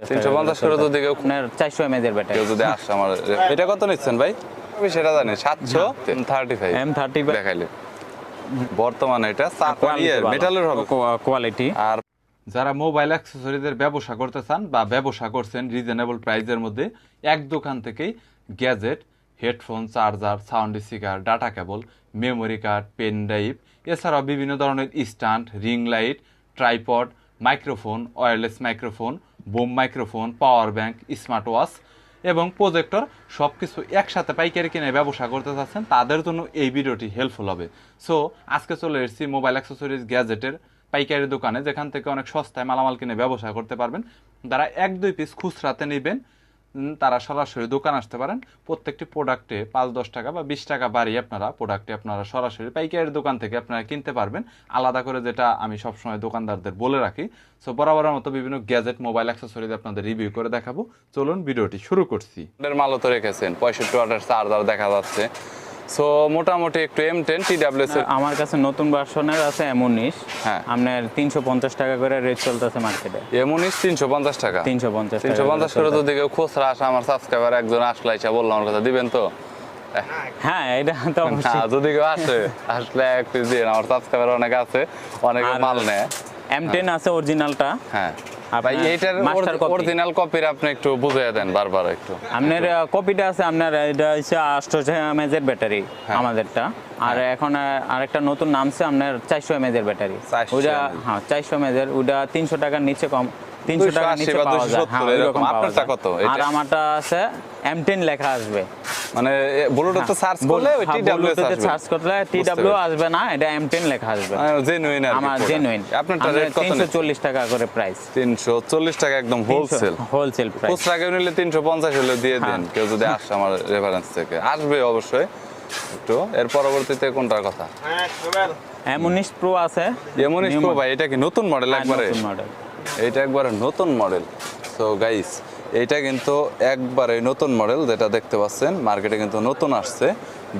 তিনশো পঞ্চাশ করে যদি কেউ আপনার চারশো এমএজ এর ব্যাটারি। কেউ যদি আসে আমার এটা কত নিচ্ছেন ভাই? আমি সেটা জানি সাতশো থার্টি ফাইভ এম থার্টি দেখাইলে। বর্তমানে এটা মেটালের হবে। কোয়ালিটি আর যারা মোবাইল অ্যাক্সেসরিজের ব্যবসা করতে চান বা ব্যবসা করছেন রিজনেবল প্রাইসের মধ্যে এক দোকান থেকেই gadget headphone charger sound speaker data cable memory card pen drive এছাড়াও বিভিন্ন ধরনের stand ring light tripod microphone wireless microphone boom, microphone, power bank, smart watch এবং প্রজেক্টর সব কিছু একসাথে পাইকারি কিনে ব্যবসা করতে চাচ্ছেন, তাদের জন্য এই ভিডিওটি হেল্পফুল হবে। সো আজকে চলে এসেছি মোবাইল অ্যাক্সেসরিজ গ্যাজেটের পাইকারি দোকানে, যেখান থেকে অনেক সস্তায় মালামাল কিনে ব্যবসা করতে পারবেন। তারা এক দুই পিস খুচরাতে নেবেন তারা সরাসরি দোকান আসতে পারেন। প্রত্যেকটি প্রোডাক্টে পাঁচ, দশ টাকা বা বিশ টাকা বাড়িয়ে আপনারা প্রোডাক্টে আপনারা সরাসরি পাইকারের দোকান থেকে আপনারা কিনতে পারবেন। আলাদা করে যেটা আমি সবসময় দোকানদারদের বলে রাখি সো বরাবরের মতো বিভিন্ন গ্যাজেট মোবাইল অ্যাক্সেসরিজ আপনাদের রিভিউ করে দেখাবো। চলুন ভিডিওটি শুরু করছি। মালও তো রেখেছেন, পঁয়ষট্টি অর্ডার চার্জার দেখা যাচ্ছে। সো মোটামুটি একটু এম টেন টি আমার কাছে নতুন ভার্সনের আছে এম উনিশ। হ্যাঁ। আপনার তিনশো পঞ্চাশ টাকা করে রেট চলতেছে মার্কেটে। এম উনিশ তিনশো পঞ্চাশ টাকা। তিনশো পঞ্চাশ তিনশো পঞ্চাশ করে যদি কেউ খুচরা আসে আমার সাবস্ক্রাইবার একজন আসলে আইসা বললাম আমার কথা দিবেন তো? হ্যাঁ এটা তো অবশ্যই। যদি কেউ আসে আসলে এক পিস দিন আমার সাবস্ক্রাইবার অনেক আছে অনেকে মাল নেয়। এম টেন আছে অরিজিনালটা হ্যাঁ। ভাই এইটার অরিজিনাল কপির আপনি একটু বুঝিয়ে দেন বারবার একটু। আপনার কপিটা আছে আপনার এটা হচ্ছে আটশো এমএজ ব্যাটারি হ্যাঁ। আমাদেরটা। আর এখন আরেকটা নতুন নামছে আপনার চারশো এমএজ এর ব্যাটারি। 400 হ্যাঁ চারশো ওইটা তিনশো টাকার নিচে কম তিনশো টাকার নিচে পাওয়া যায়। হ্যাঁ ওইরকম পাওয়া যায়। কত? এটা? আর আমারটা আছে এম টেন লেখা আসবে। মানে ব্লুটুথ সার্চ করলে ওই টি ডাব্লিউ সার্চ করলে টি ডাব্লিউ আসবে না এটা এম টেন লেখা আসবে। জেনুইন আর আমার জেনুইন আপনারটা রেট কত তিনশো চল্লিশ টাকা করে প্রাইস তিনশো চল্লিশ টাকা একদম হোলসেল হোলসেল প্রাইস খুচরা কেউ নিলে তিনশো পঞ্চাশ হলে দিয়ে হ্যাঁ। দেন কেউ যদি আসে আমার রেফারেন্স থেকে। আসবে অবশ্যই। একটু এর পরবর্তীতে কোনটার কথা? এম উনিশ প্রো আছে। New প্রো ভাই এটা কি নতুন মডেল হ্যাঁ, একবারে? নতুন মডেল এইটা একবারে নতুন মডেল সো গাইস এইটা কিন্তু একবারে নতুন মডেল যেটা দেখতে পাচ্ছেন। মার্কেটে কিন্তু নতুন আসছে।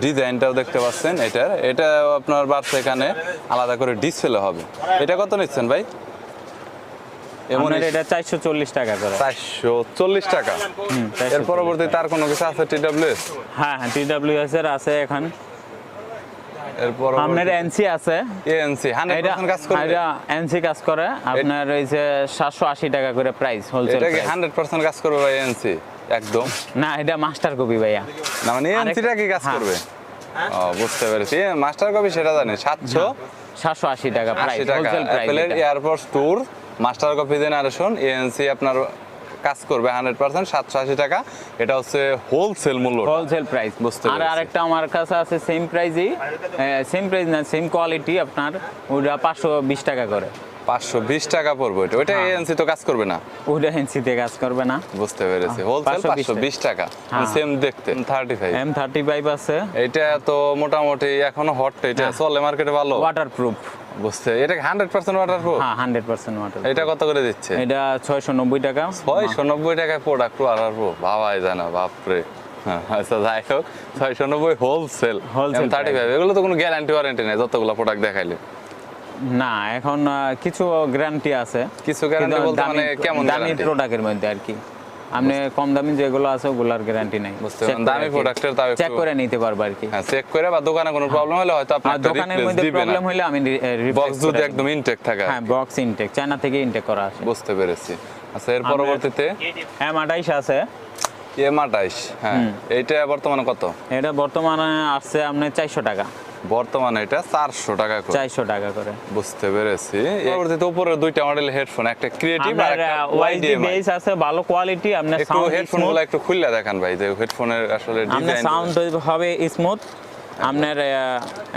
ডিজাইনটাও দেখতে পাচ্ছেন এটার। এটা আপনার বাড়ছে এখানে আলাদা করে ডিসপ্লে হবে। এটা কত নিচ্ছেন ভাই? এমন এটা চারশো চল্লিশ টাকা করে। টাকা। 440 এর পরবর্তী তার কোনো কিছু আছে হ্যাঁ হ্যাঁ এর আছে এখন। এরপর আপনার এনসি আছে। হান্ড্রেড এটা কাজ করবে। এটা এনসি কাজ করে। আপনার এই যে সাতশো আশি টাকা করে প্রাইস হোলসেল এটা কি হান্ড্রেড পার্সেন্ট কাজ করবে ভাই এএনসি একদম। না এটা মাস্টার কপি ভাইয়া। না মানে এএনসিটা কি কাজ হ্যাঁ। করবে। ও বুঝতে পেরেছি। মাস্টার কপি সেটা জানি সাতশো সাতশো আশি টাকা price wholesale price AirPods Pro master copy generation ANC আপনার কাজ করবে হান্ড্রেড পার্সেন্ট সাতশো আশি টাকা। এটা হচ্ছে হোলসেল মূল্য। হোলসেল প্রাইস বুঝতে আর আরেকটা আমার কাছে আছে সেম প্রাইসই সেম প্রাইস না সেম কোয়ালিটি আপনার ওটা পাঁচশো বিশ টাকা করে। পাঁচশো বিশ টাকা পড়বে ওইটা। ওইটা হ্যাঁ। এএনসি তো কাজ করবে না? ওটা এনসিতে কাজ করবে না। বুঝতে পেরেছি। হ্যাঁ, হোলসেল পাঁচশো বিশ টাকা। হ্যাঁ। সেম দেখতে। Thirty five M thirty five আছে। এটা তো মোটামুটি এখনও হট এটা হ্যাঁ। চলে মার্কেটে ভালো। ওয়াটার প্রুফ বুঝতে এটা হান্ড্রেড পার্সেন্ট ওয়াটার প্রুফ হ্যাঁ হান্ড্রেড পার্সেন্ট ওয়াটার এটা কত করে দিচ্ছে? এটা ছয়শো নব্বই টাকা। ছয়শো নব্বই টাকায় প্রোডাক্ট ওয়াটার প্রুফ ভাবাই যায় না বাপরে। হ্যাঁ, আচ্ছা যাই হোক ছয়শো নব্বই হোলসেল Wholesale থার্টি ফাইভ এগুলো তো কোনো গ্যারান্টি ওয়ারেন্টি নেই যতগুলো প্রোডাক্ট দেখাইলে। না এখন কিছু গ্যারান্টি আছে। কিছু গ্যারান্টি বলতে মানে কেমন দামি প্রোডাক্টের মধ্যে আর কি। আপনি কম দামি যেগুলো আছে ওগুলার গ্যারান্টি নাই। দামি product-এর তাও চেক করে নিতে পারব আর কি। হ্যাঁ চেক করে বা দোকানে কোনো প্রবলেম হলে হয়তো আপনি দোকানের মধ্যে প্রবলেম হলে আমি বক্স যদি একদম ইনটেক থাকে হ্যাঁ বক্স ইনটেক চায়না থেকে ইনটেক করা আছে। বুঝতে পেরেছি। আচ্ছা এর পরবর্তীতে? এম আঠাইশ আছে। এম আঠাইশ হ্যাঁ। এইটা বর্তমানে কত? এটা বর্তমানে আছে আপনি চারশো টাকা। বর্তমানে এটা চারশো টাকা করে। চারশো টাকা করে। বুঝতে পেরেছি। পরবর্তীতে উপরে দুইটা মডেল হেডফোন একটা ক্রিয়েটিভ আর একটা ওয়াইডি বেস আছে ভালো কোয়ালিটি আপনার একটু সাউন্ড হেডফোনগুলো একটু খুললে দেখান ভাই যে হেডফোনের আসলে ডিজাইন সাউন্ড হবে স্মুথ আপনার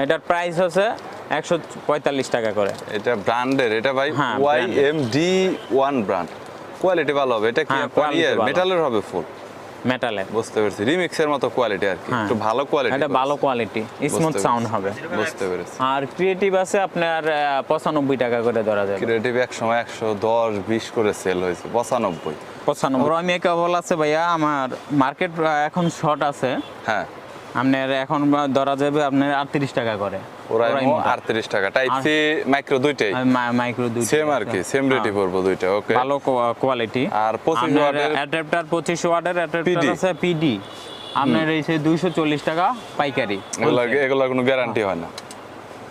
এটার প্রাইস হচ্ছে একশো পঁয়তাল্লিশ টাকা করে। এটা ব্র্যান্ডের এটা ভাই হ্যাঁ, Y M D one brand quality ভালো হবে এটা কি হ্যাঁ, আপনার quality ইয়ে। মেটালের হবে ফুল মেটালের বুঝতে পেরেছি। রিমিক্সের মতো কোয়ালিটি আর কি। হ্যাঁ। একটু ভালো কোয়ালিটি এটা ভালো কোয়ালিটি স্মুথ সাউন্ড হবে। বুঝতে পেরেছি। আর ক্রিয়েটিভ আছে আপনার আহ, পঁচানব্বই টাকা করে ধরা যাবে। ক্রিয়েটিভ এক সময় একশো দশ বিশ করে সেল হয়েছে। পঁচানব্বই। পঁচানব্বই। আমি কেবল আছে ভাইয়া আমার মার্কেট এখন শর্ট আছে। হ্যাঁ। আপনার এখন ধরা যাবে আপনার আটত্রিশ টাকা করে। ওরাইমো আটত্রিশ টাকা। টাইপ সি মাইক্রো দুইটাই। মাইক্রো দুই সেম আর কি সেম রেটই পড়ব দুইটা ওকে ভালো কোয়ালিটি আর 25 ওয়াটের- অ্যাডাপ্টার পঁচিশ ওয়াটের অ্যাডাপ্টার আছে পিডি আপনার এই সে দুইশো চল্লিশ টাকা পাইকারি। এগুলো এগুলো কোনো গ্যারান্টি হয় না।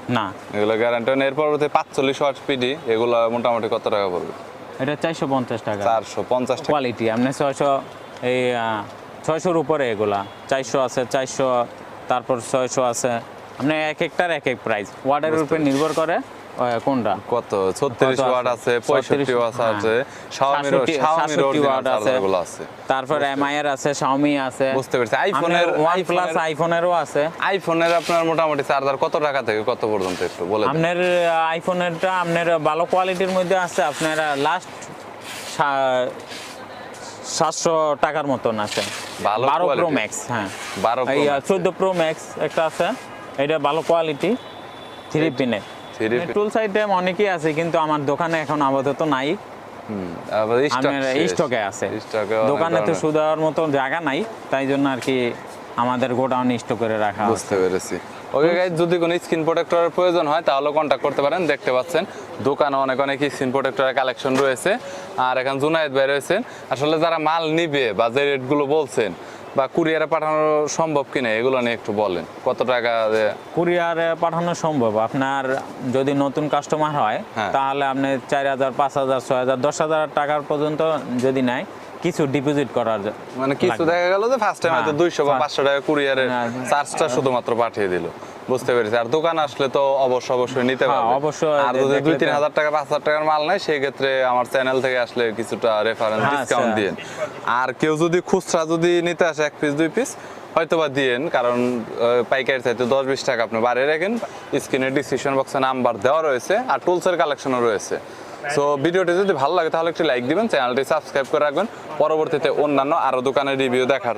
না। এগুলো গ্যারান্টি হয় না। এর পরবর্তী পাঁচচল্লিশ ওয়াট পিডি এগুলো মোটামুটি কত টাকা পড়বে? এটা চারশো পঞ্চাশ টাকা। চারশো পঞ্চাশ টাকা। কোয়ালিটি আপনি ছয়শো এই ছয়শোর উপরে এগুলা। চারশো আছে চারশো তারপর ছয়শো আছে আপনি এক একটার এক এক প্রাইস উপরে নির্ভর করে কোনটা? কত? ছত্রিশ কত আছে? ওয়াট আছে পঁয়ষট্টি 36 ওয়াট আছে। হ্যাঁ। শাওমির 67 শাওমির 67 ওয়াট আছে। আছে। তারপর এমআই এর আছে শাওমি আছে। বুঝতে পেরেছি। আইফোনের ওয়ান প্লাস আইফোনেরও আছে। আইফোনের আপনার মোটামুটি চার্জার কত টাকা থেকে কত পর্যন্ত একটু বলে দেন। আপনার আইফোনেরটা আপনার ভালো কোয়ালিটির মধ্যে আছে আপনার লাস্ট সাতশো টাকার মতন আছে। বারো প্রো ম্যাক্স হ্যাঁ। 12 Pro এই Max। চোদ্দ প্রো ম্যাক্স একটা আছে। এটা ভালো কোয়ালিটি থ্রি পিনের টুল সাইডে অনেকই আছে কিন্তু আমার দোকানে এখন আপাতত নাই। স্টকে আছে। দোকানে তো সুদার মতো জায়গা নাই তাই জন্য আর কি আমাদের গোডাউন স্টক করে রাখা বুঝতে পেরেছি। ওকে গাইজ যদি কোনো স্ক্রিন প্রোটেক্টরের প্রয়োজন হয় তাহলে কন্ট্যাক্ট করতে পারেন দেখতে পাচ্ছেন। দোকানে অনেক অনেক স্ক্রিন প্রোটেক্টরের কালেকশন রয়েছে। আর এখন জুনায়েদ ভাই রয়েছেন। আসলে যারা মাল নিবে বা যে রেটগুলো বলছেন বা কুরিয়ারে পাঠানো সম্ভব কিনা এগুলো নিয়ে একটু বলেন কত টাকা কুরিয়ারে পাঠানো সম্ভব আপনার যদি নতুন কাস্টমার হয় হ্যাঁ। তাহলে আপনি চার হাজার পাঁচ হাজার ছয় হাজার দশ হাজার টাকার পর্যন্ত যদি নেয় কিছু ডিপোজিট করার মানে কিছু দেখা গেল যে ফার্স্ট টাইম হয়তো হ্যাঁ, দুইশো বা হ্যাঁ। পাঁচশো টাকা কুরিয়ারে হ্যাঁ। চার্জটা শুধুমাত্র পাঠিয়ে দিল বুঝতে পেরেছি। আর দোকান আসলে তো অবশ্যই অবশ্যই নিতে হ্যাঁ, পারবে। অবশ্যই আর যদি দুই তিন হাজার টাকা পাঁচ হাজার টাকার মাল নেয় সেই ক্ষেত্রে আমার চ্যানেল থেকে আসলে কিছুটা রেফারেন্স হ্যাঁ, ডিসকাউন্ট আচ্ছা। দিন আর কেউ যদি খুচরা যদি নিতে আসে এক পিস দুই পিস হয়তো বা দিয়েন কারণ পাইকারি চাইতে দশ বিশ টাকা আপনি বাড়িয়ে রাখেন। স্ক্রিনের ডিসক্রিপশন বক্সে নাম্বার দেওয়া রয়েছে আর টুলসের কালেকশনও রয়েছে। সো ভিডিওটি যদি ভালো লাগে তাহলে একটি লাইক দিবেন চ্যানেলটি সাবস্ক্রাইব করে রাখবেন। পরবর্তীতে অন্যান্য আরও দোকানের রিভিউ দেখার